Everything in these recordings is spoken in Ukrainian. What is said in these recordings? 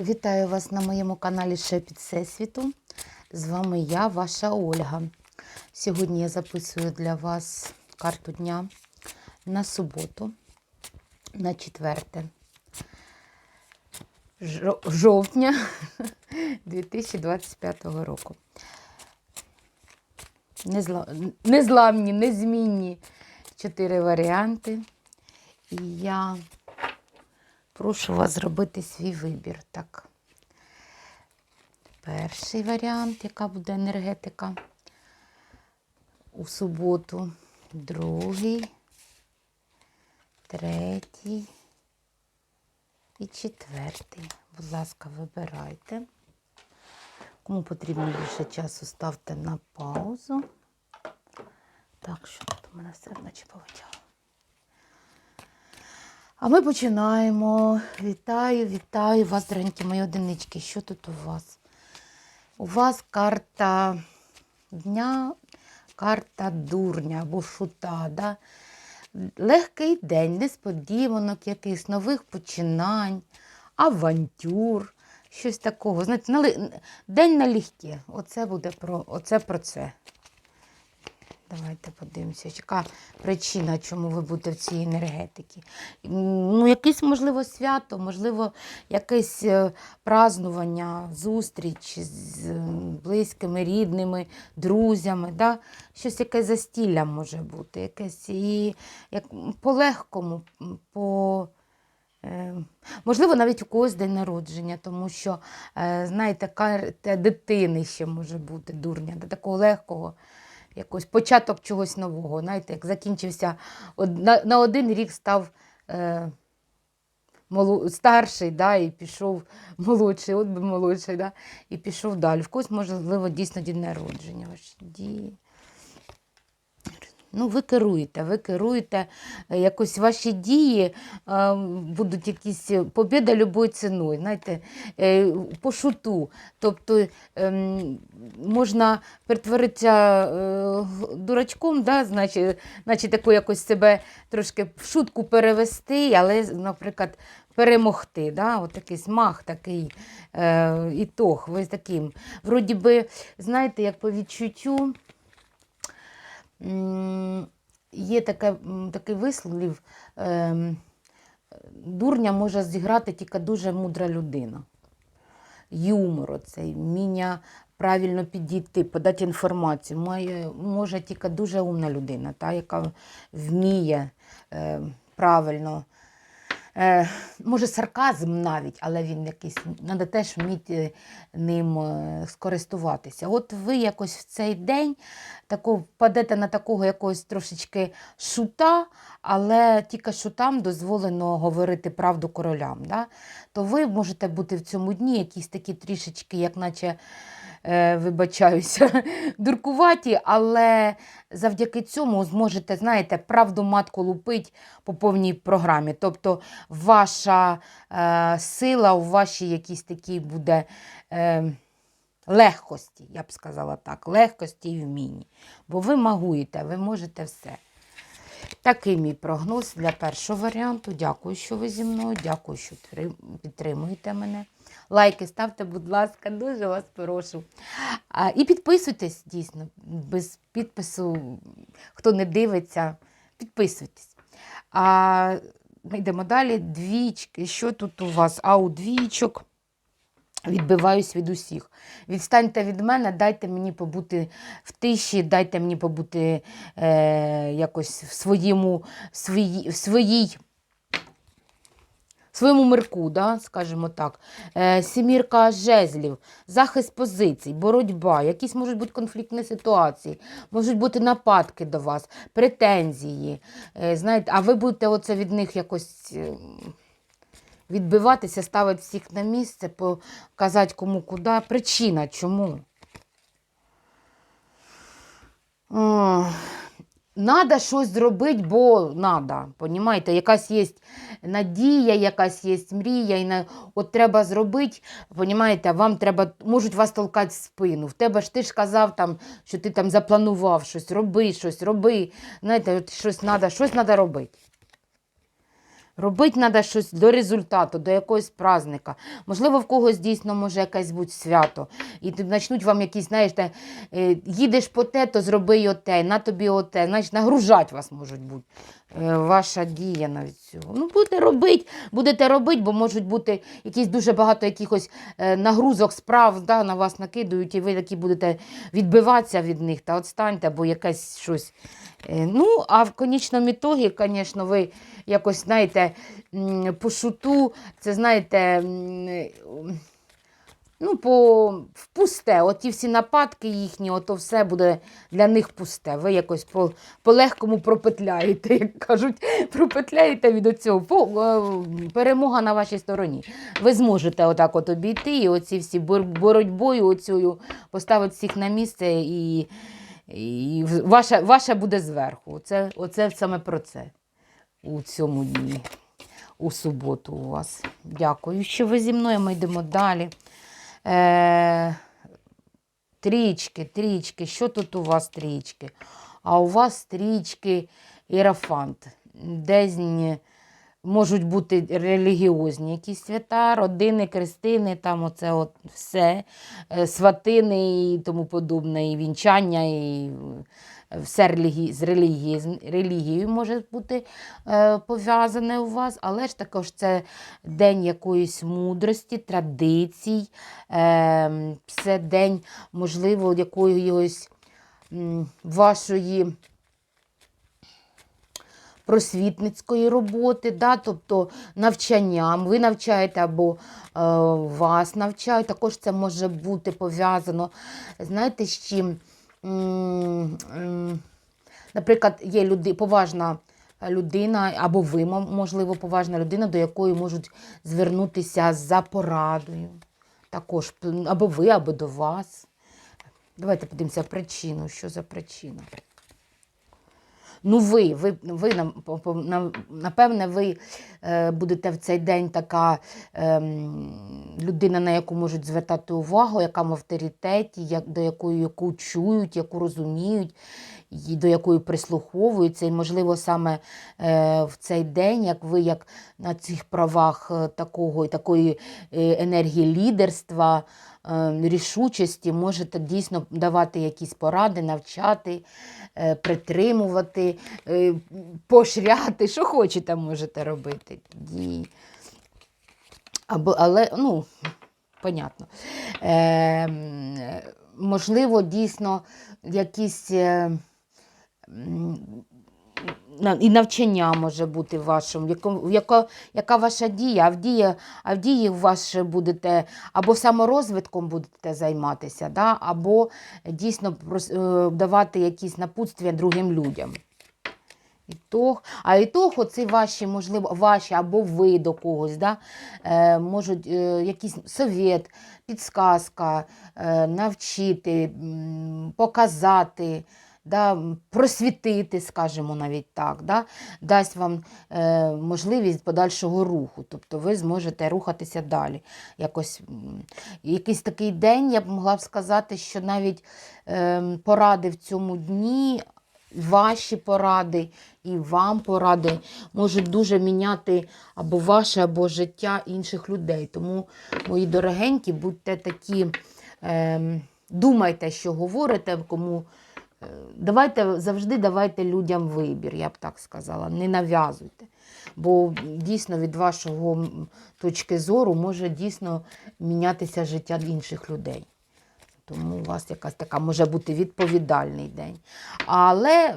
Вітаю вас на моєму каналі Шепіт Всесвіту. З вами я, ваша Ольга. Сьогодні я записую для вас карту дня на суботу, на 4 жовтня 2025 року. Незла- Незламні, незмінні чотири варіанти. І я Прошу вас зробити свій вибір. Так. Перший варіант, яка буде енергетика у суботу. Другий, третій і четвертий. Будь ласка, вибирайте. Кому потрібно більше часу, ставте на паузу. Так, що тут у мене все наче повитягало. А ми починаємо. Вітаю, вітаю вас, дорогенькі мої одинички. Що тут у вас? У вас карта дня, карта дурня або шута. Да? Легкий день, несподіванок, якихось нових починань, авантюр, щось такого. Знаєте, день налегке. Оце буде про, оце про це. Давайте подивимося, яка причина, чому ви будете в цій енергетиці. Ну, якесь, можливо, свято, можливо, якесь е, празднування, зустріч з близькими, рідними, друзями. Да? Щось якесь застілля може бути, якесь і як, по-легкому, по. е, Можливо, навіть у когось день народження, тому що, е, знаєте, дитини ще може бути дурня, такого легкого якось початок чогось нового. Знаєте, як закінчився на, один рік став е, моло, старший, да, і пішов молодший, от би молодший, да, і пішов далі. В когось, можливо, дійсно день народження. Ваші дії. Ну, ви керуєте, ви керуєте е, якось ваші дії е, будуть якісь е, побіда любою ціною, знаєте, по шуту. Тобто ем, можна перетворитися дурачком, да, значить, значить таку якось себе трошки в шутку перевести, але, наприклад, перемогти. Да? От такий смах, такий е, ітог. Ви таким. Вроді би, знаєте, як по відчуттю. Є таке, такий вислів, ем, дурня може зіграти тільки дуже мудра людина. Юмор, оцей, вміння правильно підійти, подати інформацію. Має, може тільки дуже умна людина, та, яка вміє е, правильно. Е, може, сарказм навіть, але він якийсь, треба теж вміти ним е, скористуватися. От ви якось в цей день тако, впадете на такого якогось трошечки шута, але тільки шутам дозволено говорити правду королям. Да? То ви можете бути в цьому дні якісь такі трішечки, як наче. Е, Вибачаюся, дуркуваті, але завдяки цьому зможете, знаєте, правду матку лупить по повній програмі. Тобто ваша е, сила у вашій якійсь такій буде е, легкості, я б сказала так, легкості і вмінні. Бо ви магуєте, ви можете все. Такий мій прогноз для першого варіанту. Дякую, що ви зі мною. Дякую, що підтримуєте мене. Лайки ставте, будь ласка, дуже вас прошу. А, і підписуйтесь дійсно. Без підпису, хто не дивиться, підписуйтесь. А ми йдемо далі. Двічки. Що тут у вас? А у двічок. Відбиваюсь від усіх. Відстаньте від мене, дайте мені побути в тиші, дайте мені побути е, якось в своєму, в своїй, в своєму мирку, да, скажімо так. Е, сімірка жезлів, захист позицій, боротьба, якісь можуть бути конфліктні ситуації, можуть бути нападки до вас, претензії. Е, знаєте, а ви будете оце від них якось. е, відбиватися, ставити всіх на місце, показати кому куди. Причина чому? О, Надо щось зробити, бо надо. Понімаєте? Якась є надія, якась є мрія, і на... от треба зробити, понімаєте, вам треба, можуть вас толкати в спину. В тебе ж ти ж казав, там, що ти там запланував щось, роби щось, роби. Знаєте, от щось треба щось треба робити. Робити треба щось до результату, до якогось праздника. Можливо, в когось дійсно може якесь бути свято. І почнуть вам якісь, знаєш, те, е, їдеш по те, то зроби оте, на тобі оте. Значить, нагружать вас можуть бути. Е, Ваша дія навіть цього. Ну, будете робити, будете робити, бо можуть бути якісь дуже багато якихось е, нагрузок, справ да, на вас накидують, і ви такі будете відбиватися від них та отстаньте, або якесь щось. Ну, а в конічному ітогі, звісно, ви якось, знаєте, по шуту, це знаєте, ну, по в пусте. Оті всі нападки їхні, ото все буде для них пусте. Ви якось по, по легкому пропетляєте, як кажуть, пропетляєте від оцього. По, е, перемога на вашій стороні. Ви зможете отак от обійти і оці всі боротьбою оцю поставити всіх на місце і. І ваша, ваша буде зверху. Оце, оце саме про це у цьому дні, у суботу у вас. Дякую, що ви зі мною. Ми йдемо далі. Е, трічки, трічки. Що тут у вас трічки? А у вас трічки іерафант. Десь можуть бути релігіозні якісь свята, родини, крестини, там оце от все, е, сватини і тому подобне, і вінчання, і все з релігією може бути е, пов'язане у вас, але ж також це день якоїсь мудрості, традицій, е, це день, можливо, якоїсь вашої просвітницької роботи, да, тобто навчанням. Ви навчаєте або е, вас навчають. Також це може бути пов'язано, знаєте, з чим? Наприклад, є люди, поважна людина, або ви, можливо, поважна людина, до якої можуть звернутися за порадою. Також, або ви, або до вас. Давайте подивимося причину. Що за причина? Ну, ви, ви, ви напевне, ви е, будете в цей день така ем, людина, на яку можуть звертати увагу, яка в авторитеті, як, до якої яку чують, яку розуміють, і до якої прислуховуються. І, можливо, саме е, в цей день, як ви як на цих правах е, такого, такої енергії лідерства, рішучості, можете дійсно давати якісь поради, навчати, е, притримувати, е, поощряти, що хочете, можете робити. Або, але, ну, понятно. Е, е, можливо, дійсно якісь. І навчання може бути вашим, яка, яка ваша дія, а в дії, а в дії ще будете або саморозвитком будете займатися, да? або дійсно е, давати якісь напутствия другим людям. Ітог, а ітог, оці ваші, можливо, ваші або ви до когось, да, е, можуть е, якийсь совет, підсказка, е, навчити, показати, да, просвітити, скажімо навіть так, да, дасть вам е, можливість подальшого руху. Тобто ви зможете рухатися далі. Якось, якийсь такий день, я б могла б сказати, що навіть е, поради в цьому дні ваші поради і вам поради можуть дуже міняти або ваше, або життя інших людей. Тому, мої дорогенькі, будьте такі, ем, думайте, що говорите, кому. Давайте завжди давайте людям вибір, я б так сказала, не нав'язуйте. Бо дійсно від вашого точки зору може дійсно мінятися життя інших людей. Тому у вас якась така може бути відповідальний день. Але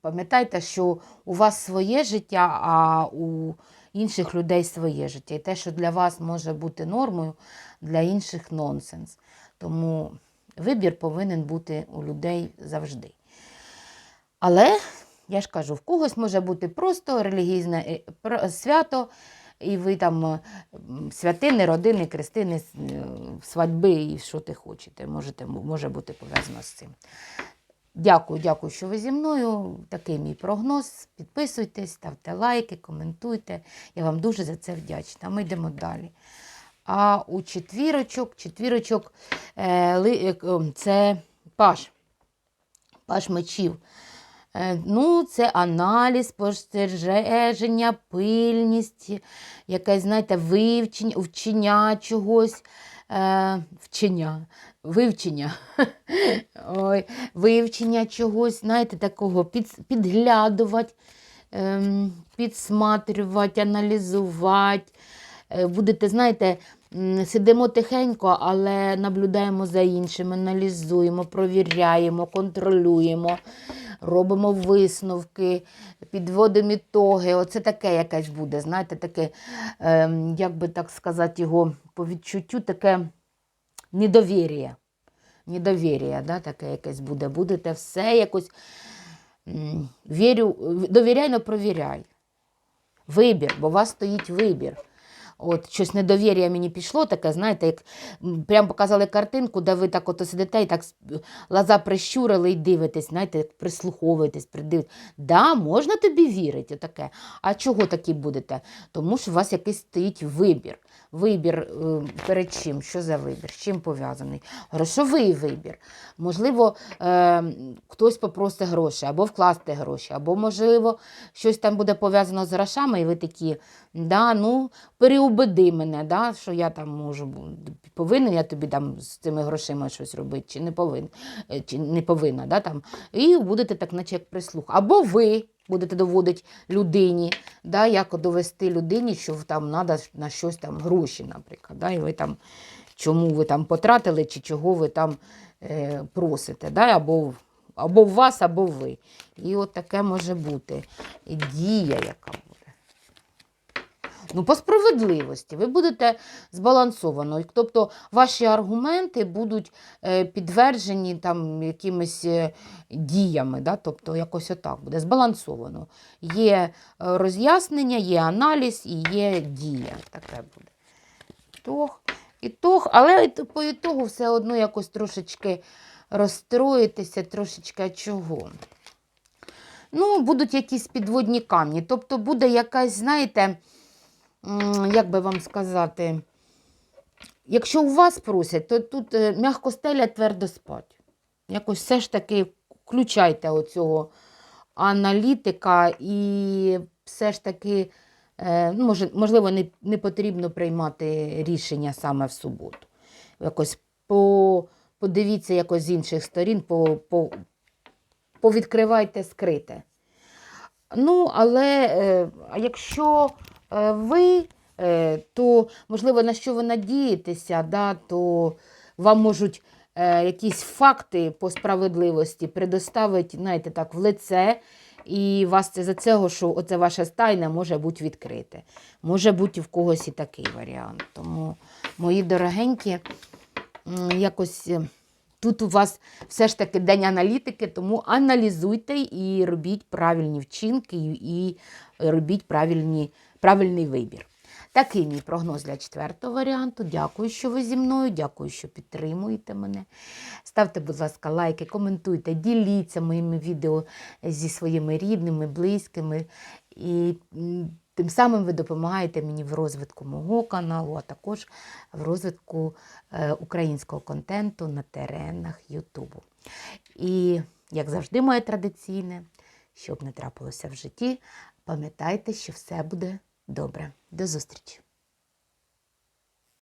пам'ятайте, що у вас своє життя, а у інших людей своє життя. І те, що для вас може бути нормою, для інших нонсенс. Тому вибір повинен бути у людей завжди. Але я ж кажу, в когось може бути просто релігійне е, свято, і ви там е, святини, родини, крестини, е, свадьби і що ти хочете. Можете, може бути пов'язано з цим. Дякую, дякую, що ви зі мною. Такий мій прогноз. Підписуйтесь, ставте лайки, коментуйте. Я вам дуже за це вдячна. Ми йдемо далі. А у четвірочок, четвірочок е, е, це паш. Паш мечів. Е, Ну, це аналіз, спостереження, пильність, якесь, знаєте, вивчення, вчення чогось, вчення, вивчення, Ой, вивчення чогось, знаєте, такого, під, підглядувати, ем, підсматрювати, аналізувати. Будете, знаєте, сидимо тихенько, але наблюдаємо за іншим, аналізуємо, провіряємо, контролюємо, робимо висновки, підводимо ітоги. Оце таке якесь буде, знаєте, таке, ем, як би так сказати, його по відчуттю, таке недовір'я. Недовір'я, да, таке якесь буде. Будете все якось вірю, довіряй, но провіряй. Вибір, бо у вас стоїть вибір. От щось недовір'я мені пішло, таке, знаєте, як прям показали картинку, де ви так ото сидите і так глаза прищурили і дивитесь, знаєте, прислуховуєтесь, придивитесь. Да, можна тобі вірити, таке. А чого такі будете? Тому що у вас якийсь стоїть вибір. Вибір е, перед чим? Що за вибір? З чим пов'язаний? Грошовий вибір. Можливо, е, хтось попросить гроші, або вкласти гроші, або, можливо, щось там буде пов'язано з грошами, і ви такі, да, ну, переубеди мене, да, що я там можу, повинен я тобі там з цими грошима щось робити, чи не повинен, чи не повинна. Да, там. І будете так, наче як прислух. Або ви будете доводити людині, да, як довести людині, що там треба на щось там гроші, наприклад. Да, і ви там, чому ви там потратили, чи чого ви там е, просите, да, або, або в вас, або ви. І от таке може бути. Дія, яка. Ну, по справедливості, ви будете збалансовано. Тобто ваші аргументи будуть е, підтверджені там якимись е, діями, да? тобто якось отак буде збалансовано. Є е, роз'яснення, є аналіз і є дія. Таке буде. Тох, ітог, але по ітогу все одно якось трошечки розстроїтеся, трошечки чого. Ну, будуть якісь підводні камні. Тобто буде якась, знаєте, як би вам сказати, якщо у вас просять, то тут е, м'яко стеля, твердо спать. Якось все ж таки включайте оцього аналітика і все ж таки, е, ну, можливо, не, не потрібно приймати рішення саме в суботу. Якось по, подивіться якось з інших сторін, по, по, повідкривайте скрите. Ну, але е, якщо ви, е, то можливо на що ви надієтеся, да, то вам можуть е, якісь факти по справедливості предоставити, знаєте, так, в лице, і вас це за цього, що оце ваше стайне може бути відкрите. Може бути в когось і такий варіант. Тому, мої дорогенькі, якось. е, Тут у вас все ж таки день аналітики, тому аналізуйте і робіть правильні вчинки, і робіть правильні, правильний вибір. Такий мій прогноз для четвертого варіанту. Дякую, що ви зі мною, дякую, що підтримуєте мене. Ставте, будь ласка, лайки, коментуйте, діліться моїми відео зі своїми рідними, близькими. І тим самим ви допомагаєте мені в розвитку мого каналу, а також в розвитку е, українського контенту на теренах Ютубу. І, як завжди, моє традиційне, щоб не трапилося в житті, пам'ятайте, що все буде добре. До зустрічі!